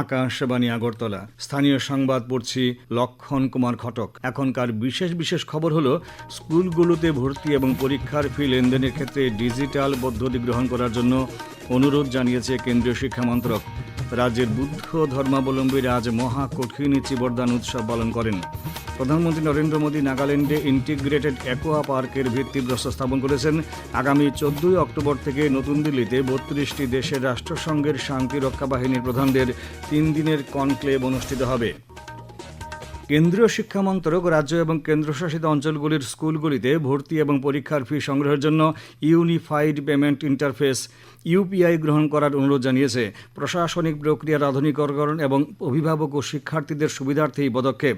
আকাশবাণী আগরতলা। স্থানীয় সংবাদ পড়ছি লক্ষণ কুমার ঘটক। এখনকার বিশেষ বিশেষ খবর হলো, স্কুলগুলোতে ভর্তি এবং পরীক্ষার ফি লেনদেনের ক্ষেত্রে ডিজিটাল পদ্ধতি গ্রহণ করার জন্য অনুরোধ জানিয়েছে কেন্দ্রীয় শিক্ষা মন্ত্রক। রাজ্যের বুদ্ধ ধর্মাবলম্বীরা আজ মহা কঠিন চিবরদান উৎসব পালন করেন। প্রধানমন্ত্রী নরেন্দ্র মোদী নাগাল্যান্ডে ইন্টিগ্রেটেড অ্যাকোয়া পার্কের ভিত্তিপ্রস্তর স্থাপন করেছেন। আগামী চোদ্দই অক্টোবর থেকে নতুন দিল্লিতে বত্রিশটি দেশের রাষ্ট্রসংঘের শান্তি রক্ষা বাহিনীর প্রধানদের তিন দিনের কনক্লেভ অনুষ্ঠিত হবে। কেন্দ্রীয় শিক্ষা মন্ত্রক, রাজ্য এবং কেন্দ্রশাসিত অঞ্চলগুলির স্কুলগুলিতে ভর্তি এবং পরীক্ষার ফি সংগ্রহের জন্য ইউনিফাইড পেমেন্ট ইন্টারফেস ইউপিআই গ্রহণ করার অনুরোধ জানিয়েছে। প্রশাসনিক প্রক্রিয়ার আধুনিকরণ এবং অভিভাবক ও শিক্ষার্থীদের সুবিধার্থে এই পদক্ষেপ।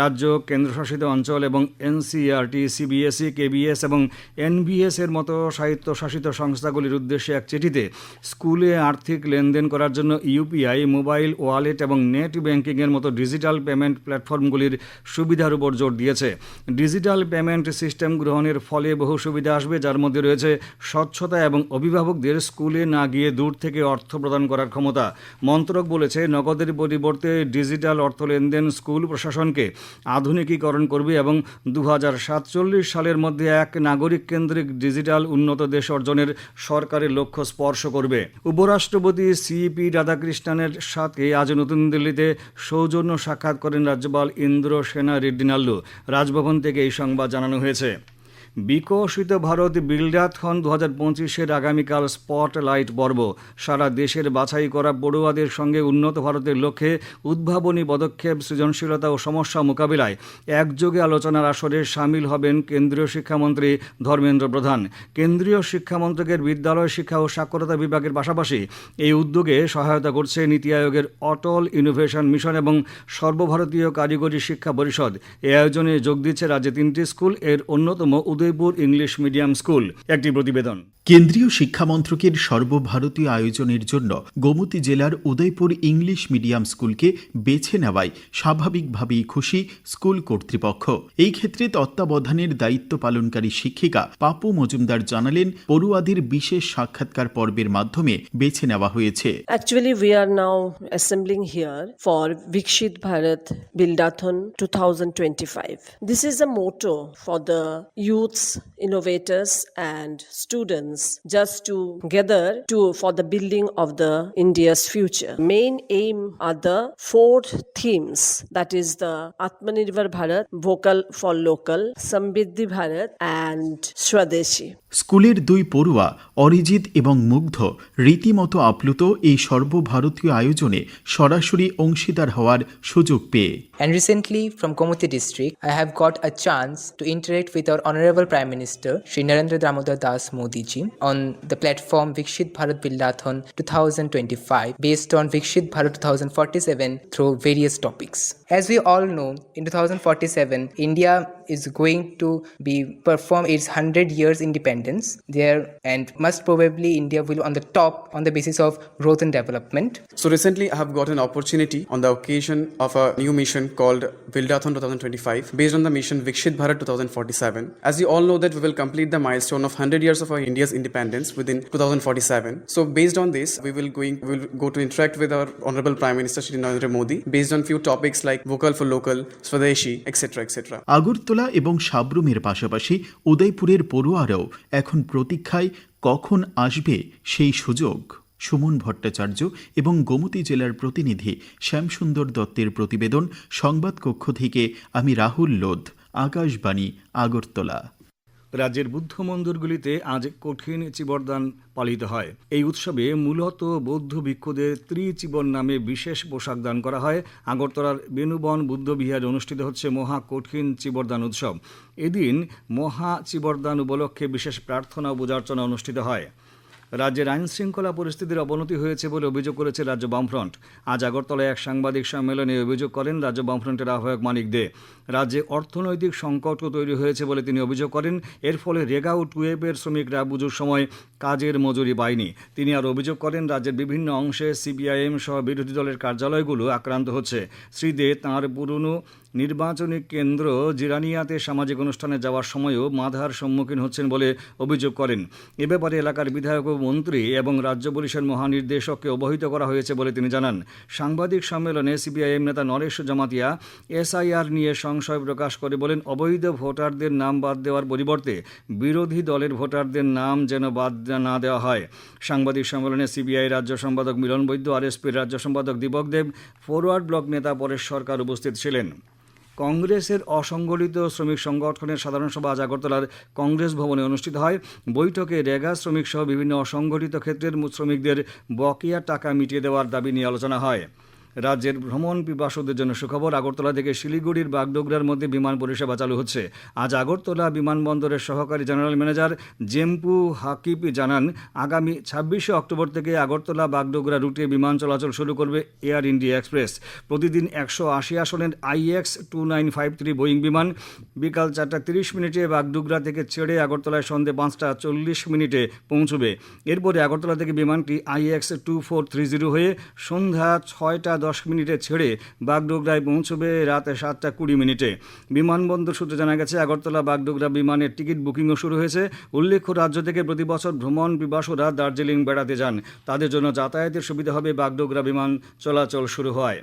রাজ্য, কেন্দ্রশাসিত অঞ্চল এবং এনসিআরটি সিবিএসই, কেবিএস এবং এনবিএস এর মতো স্বায়ত্তশাসিত সংস্থাগুলির উদ্দেশ্যে এক চিঠিতে স্কুলে আর্থিক লেনদেন করার জন্য ইউপিআই, মোবাইল, ওয়ালেট এবং নেট ব্যাংকিংয়ের মতো ডিজিটাল পেমেন্ট প্ল্যাটফর্মগুলির সুবিধার উপর জোর দিয়েছে। ডিজিটাল পেমেন্ট সিস্টেম গ্রহণের ফলে বহু সুবিধা আসবে, যার মধ্যে রয়েছে স্বচ্ছতা এবং অভিভাবকদের স্কুলে না গিয়ে দূর থেকে অর্থ প্রদান করার ক্ষমতা। মন্ত্রক বলেছে, নগদের পরিবর্তে ডিজিটাল অর্থ লেনদেন স্কুল প্রশাসনকে আধুনিকীকরণ করবে এবং দু হাজার সাতচল্লিশ সালের মধ্যে এক নাগরিক কেন্দ্রিক ডিজিটাল উন্নত দেশ অর্জনের সরকারের লক্ষ্য স্পর্শ করবে। উপরাষ্ট্রপতি সিপি রাধাকৃষ্ণনের সাথে আজ নতুন দিল্লিতে সৌজন্য সাক্ষাৎ করেন রাজ্যপাল ইন্দ্র সেনা রেড্ডি নাল্লু রাজভবন থেকে এই সংবাদ জানানো হয়েছে। বিকশিত ভারত বিল্ডাথন দু হাজার পঁচিশের আগামীকাল স্পট লাইট পর্ব। সারা দেশের বাছাই করা পড়ুয়াদের সঙ্গে উন্নত ভারতের লক্ষ্যে উদ্ভাবনী পদক্ষেপ, সৃজনশীলতা ও সমস্যা মোকাবিলায় একযোগে আলোচনার আসরে সামিল হবেন কেন্দ্রীয় শিক্ষামন্ত্রী ধর্মেন্দ্র প্রধান। কেন্দ্রীয় শিক্ষামন্ত্রকের বিদ্যালয় শিক্ষা ও সাক্ষরতা বিভাগের পাশাপাশি এই উদ্যোগে সহায়তা করছে নীতি আয়োগের অটল ইনোভেশন মিশন এবং সর্বভারতীয় কারিগরি শিক্ষা পরিষদ। এই আয়োজনে যোগ দিচ্ছে রাজ্যে তিনটি স্কুল। এর অন্যতম উদয়পুর ইংলিশ মিডিয়াম স্কুল একটি প্রতিবেদন। কেন্দ্রীয় শিক্ষা মন্ত্রকের সর্বভারতীয় আয়োজনের জন্য গোমতী জেলার উদয়পুর ইংলিশ মিডিয়াম স্কুলকে বেছে নেওয়ায় স্বাভাবিকভাবেই খুশি স্কুল কর্তৃপক্ষ এই ক্ষেত্রে তত্ত্বাবধানের দায়িত্ব পালনকারী শিক্ষিকা পাপু মজুমদার জানালেন পড়ুয়াদের বিশেষ সাক্ষাৎকার পর্বের মাধ্যমে বেছে নেওয়া হয়েছে Actually, we are now assembling here for Vikshit Bharat Bildathon 2025. This is a motto for the youths, innovators, and students just to gather to for the building of the India's future. Main aim are the four themes that is the Atmanirbhar Bharat, vocal for local, Samriddhi Bharat, and Swadeshi. স্কুলের দুই পড়ুয়া অরিজিৎ এবং মুগ্ধ রীতিমতো আপ্লুত এই সর্বভারতীয় আয়োজনে সরাসরি অংশীদার হওয়ার সুযোগ পেয়ে And recently, from Komati district, I have got a chance to interact with our Honorable Prime Minister, Shri Narendra Damodar Das Modi ji, on the platform Vikshit Bharat Bildathon 2025, based on Vikshit Bharat 2047 through various topics. As we all know, in 2047, India is going to be perform its 100 years independence there, and most probably India will on the top on the basis of growth and development. So recently, I have got an opportunity on the occasion of a new mission called Vildathon 2025, based on the mission Vikshit Bharat 2047. As you all know, that we will complete the milestone of 100 years of our India's independence within 2047. So based on this, we will going we will go to interact with our Honorable Prime Minister Shri Narendra Modi based on few topics like vocal for local, Swadeshi, etc. etc. Agartala এবং সাবরুমের পাশাপাশি উদয়পুরের পড়ুয়ারাও এখন প্রতীক্ষায় কখন আসবে সেই সুযোগ সুমন ভট্টাচার্য এবং গোমতী জেলার প্রতিনিধি শ্যামসুন্দর দত্তের প্রতিবেদন সংবাদ কক্ষ থেকে আমি রাহুল লোধ আকাশবাণী আগরতলা রাজ্যের বুদ্ধ মন্দিরগুলিতে আজ কঠিন চিবরদান পালিত হয়। এই উৎসবে মূলত বৌদ্ধ ভিক্ষুদের ত্রিচিবর নামে বিশেষ পোশাক দান করা হয়। আগরতলার বেনুবন বুদ্ধবিহারে অনুষ্ঠিত হচ্ছে মহা কঠিন চিবরদান উৎসব। এদিন মহা চিবরদান উপলক্ষে বিশেষ প্রার্থনা ও পূজার্চনা অনুষ্ঠিত হয়। রাজ্যের আইন শৃঙ্খলা পরিস্থিতির অবনতি হয়েছে বলে অভিযোগ করেছে রাজ্য বামফ্রন্ট। আজ আগরতলায় এক সাংবাদিক সম্মেলনে অভিযোগ করেন রাজ্য বামফ্রন্টের আহ্বায়ক মানিক দে। রাজ্যে অর্থনৈতিক সংকটও তৈরি হয়েছে বলে তিনি অভিযোগ করেন, এর ফলে রেগা ও টুয়েবের শ্রমিকরা পুজোর সময় কাজের মজুরি পায়নি। তিনি আর অভিযোগ করেন, রাজ্যের বিভিন্ন অংশে সিপিআইএম সহ বিরোধী দলের কার্যালয়গুলো আক্রান্ত হচ্ছে। শ্রী দে তাঁর পুরনো নির্বাচনী কেন্দ্র জিরানিয়াতে সামাজিক অনুষ্ঠানে যাওয়ার সময়ও মাধার সম্মুখীন হচ্ছেন বলে অভিযোগ করেন। এ ব্যাপারে এলাকার বিধায়ক ও মন্ত্রী এবং রাজ্য পুলিশের মহানির্দেশককে অবহিত করা হয়েছে বলে তিনি জানান। সাংবাদিক সম্মেলনে সিপিআইএম নেতা নরেশ জামাতিয়া এসআইআর নিয়ে সংশয় প্রকাশ করে বলেন, অবৈধ ভোটারদের নাম বাদ দেওয়ার পরিবর্তে বিরোধী দলের ভোটারদের নাম যেন বাদ না দেওয়া হয়। সাংবাদিক সম্মেলনে সিবিআই রাজ্য সম্পাদক মিলন বৈদ্য আরএসপির রাজ্য সম্পাদক দীপক দেব ফরওয়ার্ড ব্লক নেতা পরেশ সরকার উপস্থিত ছিলেন। কংগ্রেসের অসংগঠিত শ্রমিক সংগঠনের সাধারণ সভা আজ আগরতলার কংগ্রেস ভবনে অনুষ্ঠিত হয়। বৈঠকে রেগা শ্রমিক সহ বিভিন্ন অসংগঠিত ক্ষেত্রের শ্রমিকদের বকেয়া টাকা মিটিয়ে দেওয়ার দাবি নিয়ে আলোচনা হয়। রাজ্যের ভ্রমণ পিপাসুদের জন্য সুখবর, আগরতলা থেকে শিলিগুড়ির বাগডোগরার মধ্যে বিমান পরিষেবা চালু হচ্ছে। আজ আগরতলা বিমানবন্দরের সহকারী জেনারেল ম্যানেজার জেম্পু হাকিব জানান, আগামী ছাব্বিশে অক্টোবর থেকে আগরতলা বাগডোগরা রুটে বিমান চলাচল শুরু করবে এয়ার ইন্ডিয়া এক্সপ্রেস। প্রতিদিন একশো আশি আসনের IX two nine five three Boeing বিমান বিকাল চারটা তিরিশ মিনিটে বাগডোগরা থেকে ছেড়ে আগরতলায় সন্ধে পাঁচটা চল্লিশ মিনিটে পৌঁছবে। এরপরে আগরতলা থেকে বিমানটি IX two four three zero হয়ে সন্ধ্যা ছয়টা দশ মিনিটে ছেড়ে বাগডোগরায় পৌঁছবে রাত সাতটা কুড়ি মিনিটে। বিমানবন্দর সূত্রে জানা গেছে, আগরতলা বাগডোগরা বিমানের টিকিট বুকিংও শুরু হয়েছে। উল্লেখ্য, রাজ্য থেকে প্রতি বছর ভ্রমণ পিপাসুরা দার্জিলিং বেড়াতে যান। তাদের জন্য যাতায়াতের সুবিধা হবে বাগডোগরা বিমান চলাচল শুরু হয়।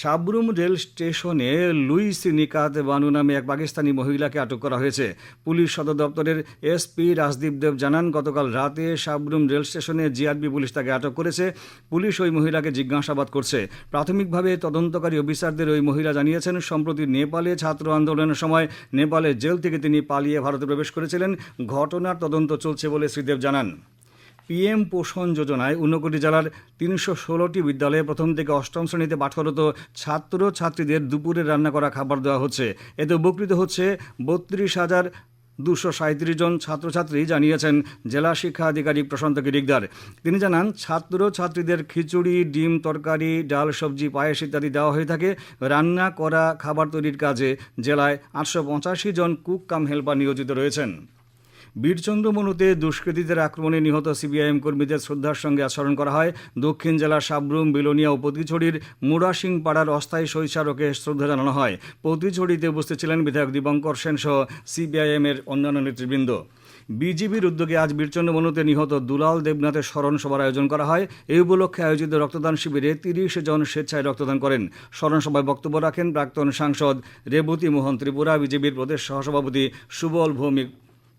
সাবরুম রেল স্টেশনে লুইস নিকাত বানু নামে এক পাকিস্তানি মহিলাকে আটক করা হয়েছে। পুলিশ সদর দপ্তরের এসপি রাজদীপ দেব জানান, গতকাল রাতে সাবরুম রেল স্টেশনে জিআরপি পুলিশ তাকে আটক করেছে। পুলিশ ওই মহিলাকে জিজ্ঞাসাবাদ করছে। প্রাথমিকভাবে তদন্তকারী অফিসারদের ওই মহিলা জানিয়েছেন, সম্প্রতি নেপালে ছাত্র আন্দোলনের সময় নেপালের জেল থেকে তিনি পালিয়ে ভারতে প্রবেশ করেছিলেন। ঘটনার তদন্ত চলছে বলে শ্রীদেব জানান। পিএম পোষণ যোজনায় ঊনকোটি জেলার তিনশো ষোলোটি বিদ্যালয়ে প্রথম থেকে অষ্টম শ্রেণীতে পাঠরত ছাত্র ছাত্রীদের দুপুরে রান্না করা খাবার দেওয়া হচ্ছে। এতে উপকৃত হচ্ছে বত্রিশ হাজার দুশো সাঁত্রিশ জন ছাত্রছাত্রী, জানিয়েছেন জেলা শিক্ষা আধিকারিক প্রশান্ত কিরিকদার। তিনি জানান, ছাত্র ছাত্রীদের খিচুড়ি, ডিম তরকারি, ডাল সবজি, পায়েস ইত্যাদি দেওয়া হয়ে থাকে। রান্না করা খাবার তৈরির কাজে জেলায় আটশো পঁচাশি জন কুক কাম হেল্পার নিয়োজিত রয়েছেন। বীরচন্দ্রমনুতে দুষ্কৃতীদের আক্রমণে নিহত সিবিআইএম কর্মীদের শ্রদ্ধার সঙ্গে আচরণ করা হয়। দক্ষিণ জেলার সাবরুম, বিলোনিয়া ও পতিছড়ির মুরাসিং পাড়ার অস্থায়ী শৈচারকে শ্রদ্ধা জানানো হয়। পতিছড়িতে উপস্থিত ছিলেন বিধায়ক দীপঙ্কর সেন সহ সিবিআইএমের অন্যান্য নেতৃবৃন্দ। বিজিবির উদ্যোগে আজ বীরচন্দ্র মনুতে নিহত দুলাল দেবনাথের স্মরণ সভার আয়োজন করা হয়। এই উপলক্ষে আয়োজিত রক্তদান শিবিরে তিরিশ জন স্বেচ্ছায় রক্তদান করেন। স্মরণ সভায় বক্তব্য রাখেন প্রাক্তন সাংসদ রেবতী মোহন ত্রিপুরা বিজেপির প্রদেশ সহসভাপতি সুবল ভৌমিক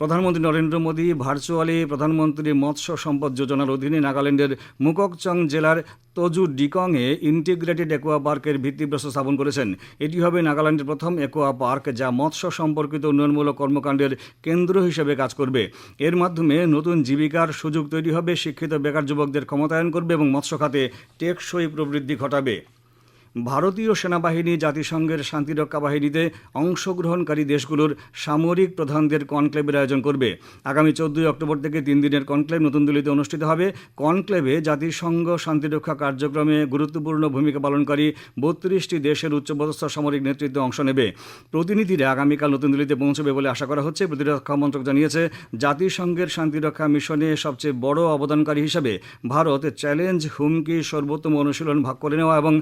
প্রধানমন্ত্রী নরেন্দ্র মোদী, ভার্চুয়ালি প্রধানমন্ত্রী মৎস্য সম্পদ যোজনার অধীনে নাগাল্যান্ডের মুককচং জেলার তজু ডিকংয়ে ইন্টিগ্রেটেড একোয়া পার্কের ভিত্তিপ্রস্তর স্থাপন করেছেন। এটি হবে নাগাল্যান্ডের প্রথম একোয়া পার্ক যা মৎস্য সম্পর্কিত উন্নয়নমূলক কর্মকাণ্ডের কেন্দ্র হিসেবে কাজ করবে। এর মাধ্যমে নতুন জীবিকার সুযোগ তৈরি হবে, শিক্ষিত বেকার যুবকদের ক্ষমতায়ন করবে এবং মৎস্য খাতে টেকসই প্রবৃদ্ধি ঘটাবে। ভারতীয় সেনাবাহিনী জাতিসংঘের শান্তিরক্ষা বাহিনীতে অংশগ্রহণকারী দেশগুলোর সামরিক প্রধানদের কনক্লেভের আয়োজন করবে। আগামী চোদ্দই অক্টোবর থেকে তিন দিনের কনক্লেভ নতুন দিল্লিতে অনুষ্ঠিত হবে। কনক্লেভে জাতিসংঘ শান্তিরক্ষা কার্যক্রমে গুরুত্বপূর্ণ ভূমিকা পালনকারী বত্রিশটি দেশের উচ্চপদস্থ সামরিক নেতৃত্ব অংশ নেবে। প্রতিনিধিরা আগামীকাল নতুন দিল্লিতে পৌঁছবে বলে আশা করা হচ্ছে। প্রতিরক্ষা মন্ত্রক জানিয়েছে, জাতিসংঘের শান্তিরক্ষা মিশনে সবচেয়ে বড় অবদানকারী হিসেবে ভারত চ্যালেঞ্জ হুমকি সর্বোত্তম অনুশীলন ভাগ করে নেওয়া এবং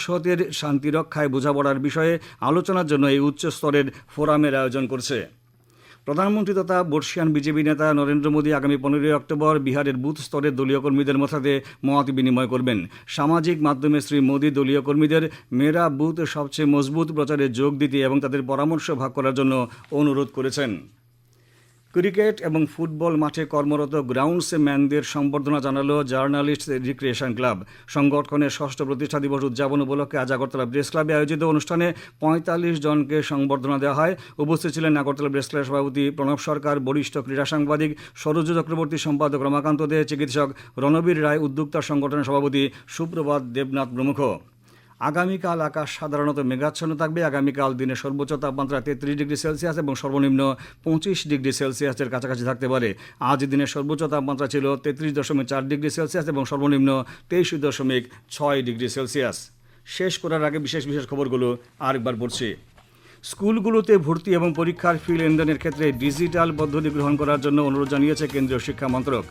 ভবিষ্যতের শান্তিরক্ষায় বোঝাপড়ার বিষয়ে আলোচনার জন্য এই উচ্চস্তরের ফোরামের আয়োজন করছে। প্রধানমন্ত্রী তথা বর্ষিয়ান বিজেপি নেতা নরেন্দ্র মোদী আগামী পনেরোই অক্টোবর বিহারের বুথ স্তরের দলীয় কর্মীদের মধ্যে মত বিনিময় করবেন। সামাজিক মাধ্যমে শ্রী মোদী দলীয় কর্মীদের মেরা বুথ সবচেয়ে মজবুত প্রচারে যোগ দিতে এবং তাদের পরামর্শ ভাগ করার জন্য অনুরোধ করেছেন। ক্রিকেট এবং ফুটবল মাঠে কর্মরত গ্রাউন্ডসে ম্যানদের সম্বর্ধনা জানালো জার্নালিস্ট রিক্রিয়েশন ক্লাব। সংগঠনের ষষ্ঠ প্রতিষ্ঠা দিবস উদযাপন উপলক্ষে আজ আগরতলা প্রেস ক্লাবে আয়োজিত অনুষ্ঠানে পঁয়তাল্লিশ জনকে সংবর্ধনা দেওয়া হয়। উপস্থিত ছিলেন আগরতলা প্রেস ক্লাবের সভাপতি প্রণব সরকার, বরিষ্ঠ ক্রীড়া সাংবাদিক সরোজ চক্রবর্তী, সম্পাদক রমাকান্ত দে, চিকিৎসক রণবীর রায়, উদ্যোক্তা সংগঠনের সভাপতি সুপ্রভাত দেবনাথ প্রমুখ। আগামীকাল আকাশ সাধারণত মেঘাচ্ছন্ন থাকবে। আগামীকাল দিনে সর্বোচ্চ তাপমাত্রা তেত্রিশ ডিগ্রি সেলসিয়াস এবং সর্বনিম্ন পঁচিশ ডিগ্রি সেলসিয়াসের কাছাকাছি থাকতে পারে। আজ দিনের সর্বোচ্চ তাপমাত্রা ছিল তেত্রিশ দশমিক চার ডিগ্রি সেলসিয়াস এবং সর্বনিম্ন তেইশ দশমিক ছয় ডিগ্রি সেলসিয়াস। শেষ করার আগে বিশেষ বিশেষ খবরগুলো আরেকবার পড়ছি। স্কুলগুলোতে ভর্তি এবং পরীক্ষার ফি লেনদেনের ক্ষেত্রে ডিজিটাল পদ্ধতি গ্রহণ করার জন্য অনুরোধ জানিয়েছে কেন্দ্রীয় শিক্ষা মন্ত্রক।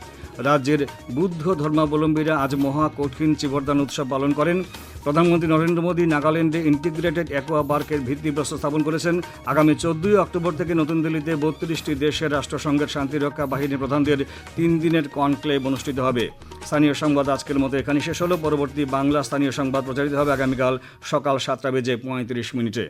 রাজ্যের বুদ্ধ ধর্মাবলম্বীরা আজ মহা কঠিন চিবরদান উৎসব পালন করেন। প্রধানমন্ত্রী নরেন্দ্র মোদী নাগাল্যান্ডে ইন্টিগ্রেটেড অ্যাকোয়া পার্কের ভিত্তিপ্রস্তর স্থাপন করেছেন। আগামী চোদ্দই অক্টোবর থেকে নতুন দিল্লিতে বত্রিশটি দেশের রাষ্ট্রসংঘের শান্তিরক্ষা বাহিনী প্রধানদের তিন দিনের কনক্লেভ অনুষ্ঠিত হবে। স্থানীয় সংবাদ আজকের মতো এখানে শেষ হলো। পরবর্তী বাংলা স্থানীয় সংবাদ প্রচারিত হবে আগামীকাল সকাল সাতটা বেজে পঁয়ত্রিশ মিনিটে।